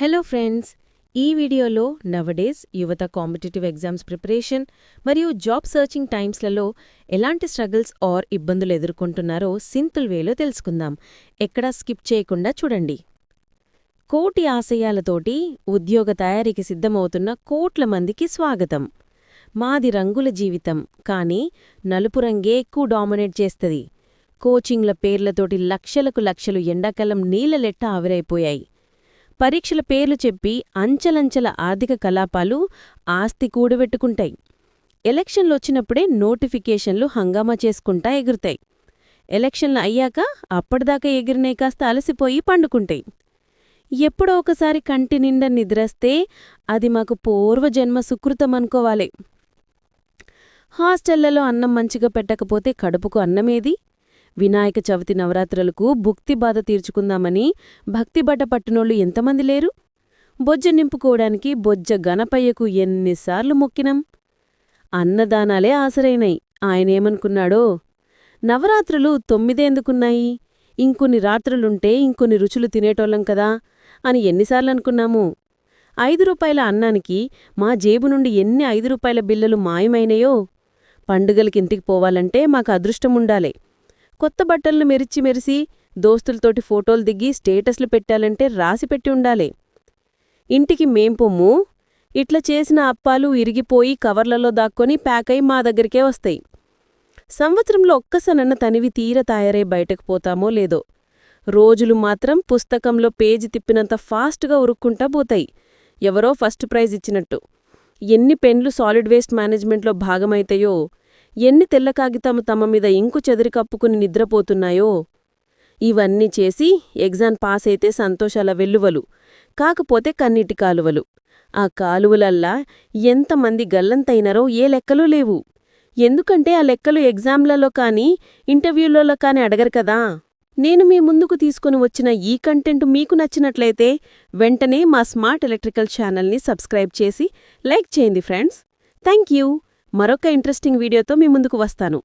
Hello friends ఈ వీడియోలో nowadays యువత కాంపిటేటివ్ ఎగ్జామ్స్ ప్రిపరేషన్ మరియు జాబ్ సర్చింగ్ టైమ్స్లలో ఎలాంటి స్ట్రగుల్స్ ఆర్ ఇబ్బందులు ఎదుర్కొంటున్నారో సింతుల్ వేలో తెలుసుకుందాం. ఎక్కడా స్కిప్ చేయకుండా చూడండి. కోటి ఆశయాలతోటి ఉద్యోగ తయారీకి సిద్ధమవుతున్న కోట్ల మందికి స్వాగతం. మాది రంగుల జీవితం కానీ నలుపు రంగే ఎక్కువ డామినేట్ చేస్తది. కోచింగ్ల పేర్లతోటి లక్షలకు లక్షలు ఎండాకాలం నీళ్ళలెట్ట ఆవిరైపోయాయి. పరీక్షల పేర్లు చెప్పి అంచెలంచెల ఆర్థిక కలాపాలు ఆస్తి కూడబెట్టుకుంటాయి. ఎలక్షన్లొచ్చినప్పుడే నోటిఫికేషన్లు హంగామా చేసుకుంటా ఎగురుతాయి. ఎలక్షన్లు అయ్యాక అప్పటిదాకా ఎగిరినే కాస్త అలసిపోయి పండుకుంటాయి. ఎప్పుడో ఒకసారి కంటి నిండా నిద్రస్తే అది మాకు పూర్వజన్మ సుకృతమనుకోవాలి హాస్టళ్ళలో అన్నం మంచిగా పెట్టకపోతే కడుపుకు అన్నమేది? వినాయక చవితి నవరాత్రులకు భుక్తి బాధ తీర్చుకుందామని భక్తిబట పట్టునోళ్ళు ఎంతమంది లేరు? బొజ్జ నింపుకోవడానికి బొజ్జ గణపయ్యకు ఎన్నిసార్లు మొక్కినం? అన్నదానాలే ఆసరైనాయి ఆయనేమనుకున్నాడో నవరాత్రులు తొమ్మిదేందుకున్నాయి ఇంకొన్ని రాత్రులుంటే ఇంకొన్ని రుచులు తినేటోళ్ళం కదా అని ఎన్నిసార్లు అనుకున్నాము ఐదు రూపాయల అన్నానికి మా జేబు నుండి ఎన్ని ఐదు రూపాయల బిల్లలు మాయమైనయో? పండుగలకింటికి పోవాలంటే మాకు అదృష్టముండాలే. కొత్త బట్టలను మెరిచి మెరిసి దోస్తులతోటి ఫోటోలు దిగి స్టేటస్లు పెట్టాలంటే రాసిపెట్టి ఉండాలి. ఇంటికి మేం పొమ్ము ఇట్ల చేసిన అప్పాలు ఇరిగిపోయి కవర్లలో దాక్కొని ప్యాకై మా దగ్గరికే వస్తాయి. సంవత్సరంలో ఒక్కసనన్న తనివి తీర తయారై బయటకు పోతామో లేదో. రోజులు మాత్రం పుస్తకంలో పేజీ తిప్పినంత ఫాస్ట్గా ఉరుక్కుంటా పోతాయి. ఎవరో ఫస్ట్ ప్రైజ్ ఇచ్చినట్టు. ఎన్ని పెన్లు సాలిడ్ వేస్ట్ మేనేజ్మెంట్లో భాగమైతాయో ఎన్ని తెల్ల కాగితము తమ మీద ఇంకు చెదిరి కప్పుకుని నిద్రపోతున్నాయో? ఇవన్నీ చేసి ఎగ్జామ్ పాస్ అయితే సంతోషాల వెల్లువలు కాకపోతే కన్నీటి కాలువలు. ఆ కాలువలల్లా ఎంతమంది గల్లంతైనరో ఏ లెక్కలు లేవు. ఎందుకంటే ఆ లెక్కలు ఎగ్జామ్లలో కానీ ఇంటర్వ్యూలలో కానీ అడగరు కదా. నేను మీ ముందుకు తీసుకుని వచ్చిన ఈ కంటెంట్ మీకు నచ్చినట్లయితే వెంటనే మా స్మార్ట్ ఎలక్ట్రికల్ ఛానల్ని సబ్స్క్రైబ్ చేసి లైక్ చేయండి ఫ్రెండ్స్. Thank you. మరొక ఇంట్రెస్టింగ్ వీడియోతో మీ ముందుకు వస్తాను.